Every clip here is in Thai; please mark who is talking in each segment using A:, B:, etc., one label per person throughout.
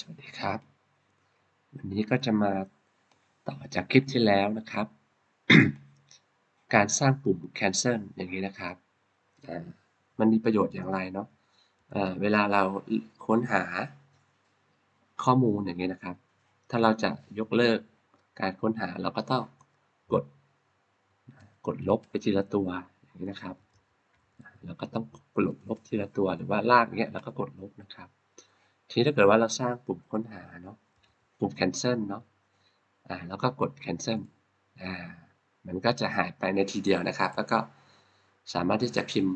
A: สวัสดีครับ วันนี้ก็จะมาต่อจากคลิปที่แล้วนะครับ การสร้างปุ่ม cancel อย่างนี้นะครับมันมีประโยชน์อย่างไรเนาะอ่าเวลาเราค้นหาข้อมูลอย่างนี้นะครับ ถ้าเราจะยกเลิกการค้นหาเราก็ต้องกดกดลบไปทีละตัวอย่างนี้นะครับเราก็ต้องกดลบทีละตัวหรือว่าลากเงี้ยแล้วก็กดลบนะครับ ทีนี้ถ้าเกิดว่าเราสร้างปุ่มค้นหาเนาะปุ่ม cancel เนาะอ่าแล้วก็กด cancel อ่ามันก็จะหายไปในทีเดียวนะครับ แล้วก็สามารถที่จะพิมพ์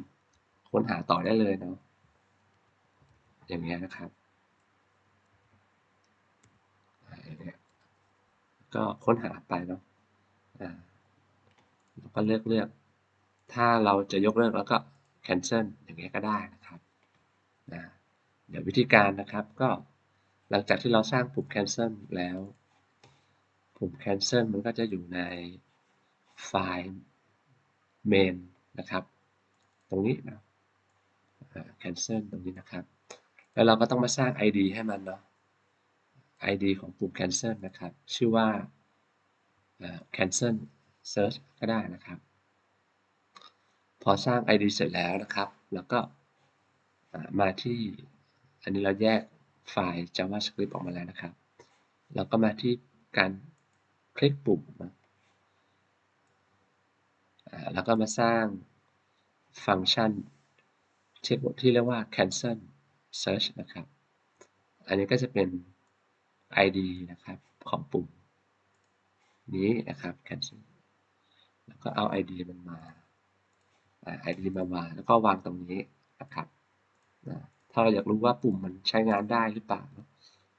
A: ค้นหาต่อได้เลยเนาะอย่างเงี้ยนะครับอ่าอย่างเงี้ยก็ค้นหาไปเนาะอ่าแล้วก็เลือกเลือก ถ้าเราจะยกเลิกแล้วก็ cancel อย่างเงี้ยก็ได้นะครับนะ เดี๋ยววิธีการนะครับก็หลังจากที่เราสร้างปุ่ม cancel แล้ว ปุ่ม cancel มันก็จะอยู่ในไฟล์ main นะครับ ตรงนี้นะ cancel ตรงนี้นะครับ แล้วเราก็ต้องมาสร้าง ID ให้มันเนาะ ID ของปุ่ม cancel นะครับ ชื่อว่า cancel search ก็ได้นะครับ พอสร้าง ID เสร็จแล้วนะครับ แล้วก็มาที่ อันนี้เราแยกไฟล์ JavaScript ออกมาแล้วนะครับ เราก็มาที่การคลิกปุ่มนะแล้วก็มาสร้างฟังก์ชันที่ที่เรียกว่า cancel search นะครับ อันนี้ก็จะเป็น ID นะครับของปุ่มนี้นะครับ cancel แล้วก็เอา ID มันมา ID มาวางแล้วก็วางตรงนี้นะครับ ถ้าเราอยากรู้ว่าปุ่มมันใช้งานได้หรือเปล่า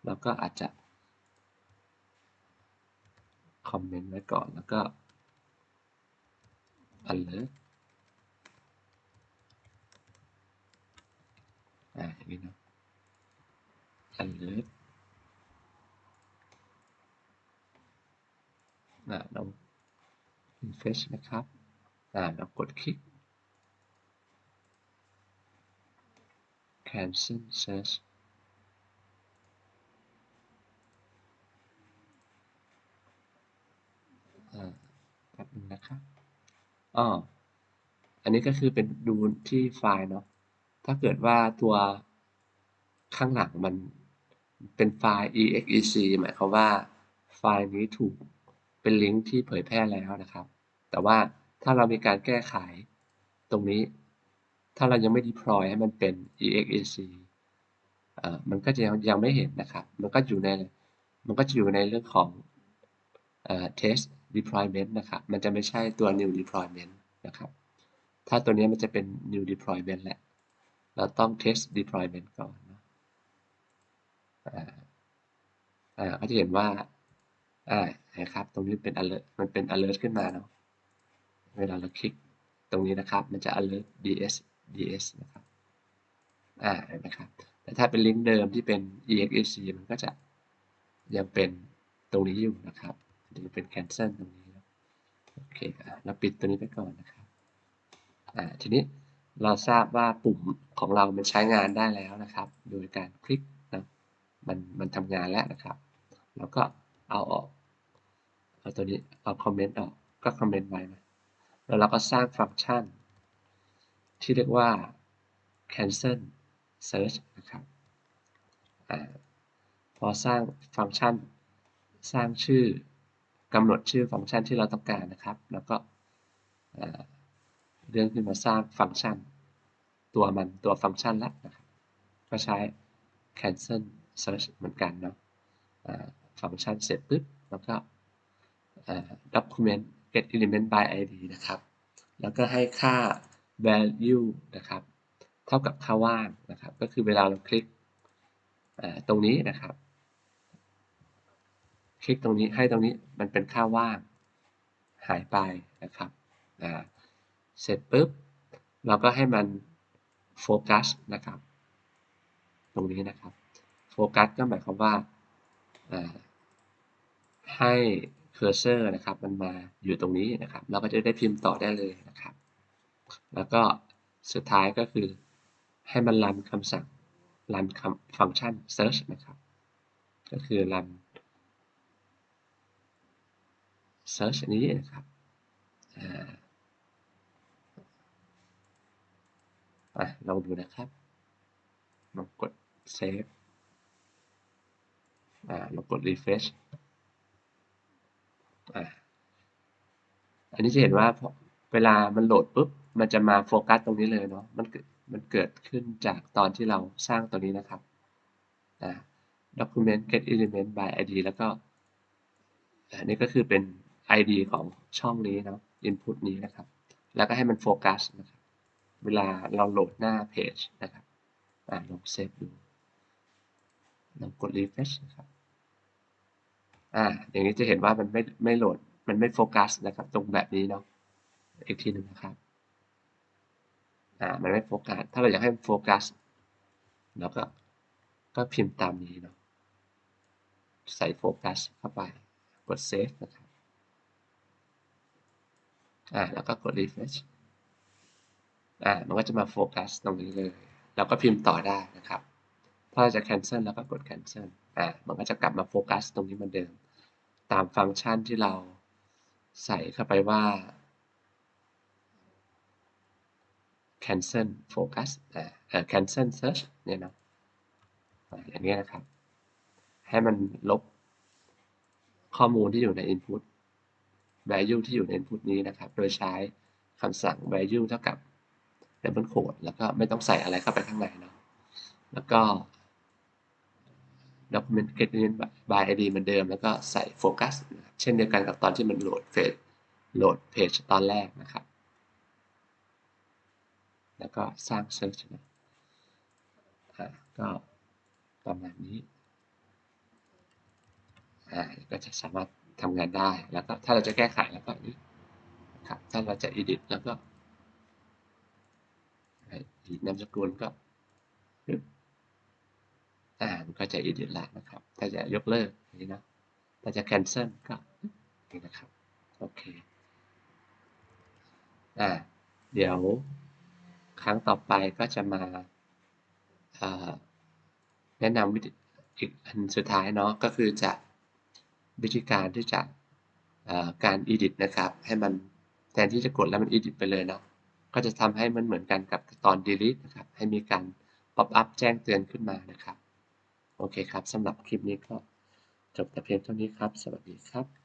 A: เราก็อาจจะคอมเมนต์ไว้ก่อนแล้วก็ alert อ่าอย่างนี้เนาะ alert อ่าเรา refresh นะครับ อ่าเรากดคลิก cancel search แป๊บนึงนะครับอ๋ออันนี้ก็คือเป็นดูที่ไฟล์เนาะ ถ้าเกิดว่าตัวข้างหลังมันเป็นไฟล์ exec หมายความว่าไฟล์นี้ถูกเป็นลิงก์ที่เผยแพร่แล้วนะครับ แต่ว่าถ้าเรามีการแก้ไขตรงนี้ ถ้าเรายังไม่ deploy ให้มันเป็น exec มันก็จะยังไม่เห็นนะครับ มันก็อยู่ใน มันก็จะอยู่ในเรื่องของอ test deployment นะครับ มันจะไม่ใช่ตัว new deployment นะครับ ถ้าตัวนี้มันจะเป็น new deployment แหละ เราต้อง test deployment ก่อนนะอ่าก็จะเห็นว่า อ่า นะครับ ตรงนี้เป็น alert มันเป็น alert ขึ้นมาเนาะ เวลาเราคลิกตรงนี้นะครับ มันจะ alert ds ds นะครับอ่าเห็นไหมครับแต่ถ้าเป็นลิงก์เดิมที่เป็น exec มันก็จะยังเป็นตรงนี้อยู่นะครับจะเป็น cancel ตรงนี้โอเคเราปิดตัวนี้ไปก่อนนะครับอ่าทีนี้เราทราบว่าปุ่มของเรามันใช้งานได้แล้วนะครับ โดยการคลิกนะมันมันทำงานแล้วนะครับ แล้วก็เอาออกเอาตัวนี้เอาคอมเมนต์ออกก็คอมเมนต์ไว้นะแล้วเราก็สร้างฟังก์ชัน ที่เรียกว่า cancel search นะครับอพอสร้างฟังก์ชัน สร้างชื่อกำหนดชื่อฟังก์ชันที่เราต้องการนะครับ แล้วก็เรื่องขึ้นมาสร้างฟังก์ชัน ตัวมันตัวฟังก์ชันแล้วนะครับก็ใช้ cancel search เหมือนกันเนาะฟังก์ชันเสร็จปุ๊บแล้วก็ document get element by id นะครับ แล้วก็ให้ค่า value นะครับ เท่ากับค่าว่างนะครับ ก็คือเวลาเราคลิกตรงนี้นะครับ คลิกตรงนี้ให้ตรงนี้มันเป็นค่าว่างหายไปนะครับเสร็จปุ๊บ เราก็ให้มันโฟกัสนะครับ ตรงนี้นะครับโฟกัสก็หมายความว่าให้เคอร์เซอร์นะครับ มันมาอยู่ตรงนี้นะครับ เราก็จะได้พิมพ์ต่อได้เลยนะครับ แล้วก็สุดท้ายก็คือให้มันรันคำสั่งรันคำฟังก์ชัน search นะครับ ก็คือ run search อันนี้นะครับอะลองดูนะครับลองกด save อ่าลองกด refresh อ่าอันนี้จะเห็นว่าเวลามันโหลดปุ๊บ มันจะมาโฟกัสตรงนี้เลยเนาะมันเกิดมันเกิดขึ้นจากตอนที่เราสร้างตัวนี้นะครับอ่า document get element by id แล้วก็อันนี้ก็คือเป็น id ของช่องนี้เนาะ input นี้นะครับ แล้วก็ให้มันโฟกัสนะครับ เวลาเราโหลดหน้าเพจนะครับอ่าลองเซฟดูลองกด refresh นะครับอ่าอย่างนี้จะเห็นว่ามันไม่ไม่โหลดมันไม่โฟกัสนะครับ ตรงแบบนี้เนาะอีกทีหนึ่งนะครับ อ่ามันไม่โฟกัสถ้าเราอยากให้มันโฟกัสเราก็ก็พิมพ์ตามนี้เนาะใส่โฟกัสเข้าไปกด save นะครับอ่าแล้วก็กด refresh อ่ามันก็จะมาโฟกัสตรงนี้เลย เราก็พิมพ์ต่อได้นะครับถ้าเราจะ cancel แล้วก็กด cancel อ่ามันก็จะกลับมาโฟกัสตรงนี้เหมือนเดิม ตามฟังก์ชันที่เราใส่เข้าไปว่า cancel focus อ่า cancel search เนี่ยนะอ่าอย่างนี้นะครับ ให้มันลบข้อมูลที่อยู่ใน input value ที่อยู่ใน input นี้นะครับ โดยใช้คำสั่ง value เท่ากับ double quote แล้วก็ไม่ต้องใส่อะไรเข้าไปข้างในเนาะ แล้วก็ document get element by id เหมือนเดิม แล้วก็ใส่ focus เช่นเดียวกันกับตอนที่มันโหลดเฟซโหลดเพจตอนแรกนะครับ แล้วก็สร้าง search นะอ่าก็ประมาณนี้อ่าก็จะสามารถทำงานได้ แล้วก็ถ้าเราจะแก้ไขแล้วก็นี้ครับถ้าเราจะ edit แล้วก็อีกนามสกุลก็อ่ามันก็จะ edit แล้วนะครับ ถ้าจะยกเลิกนี้นะถ้าจะ cancel ก็นี่นะครับ โอเค อ่า เดี๋ยว ครั้งต่อไปก็จะมาแนะนำวิธีอีกอันสุดท้ายเนาะก็คือจะวิธีการที่จะการ edit นะครับ ให้มันแทนที่จะกดแล้วมัน edit ไปเลยเนาะก็จะทำให้มันเหมือนกันกับตอน delete นะครับ ให้มีการ pop up แจ้งเตือนขึ้นมานะครับ โอเคครับสำหรับคลิปนี้ก็จบแต่เพียงเท่านี้ครับ สวัสดีครับ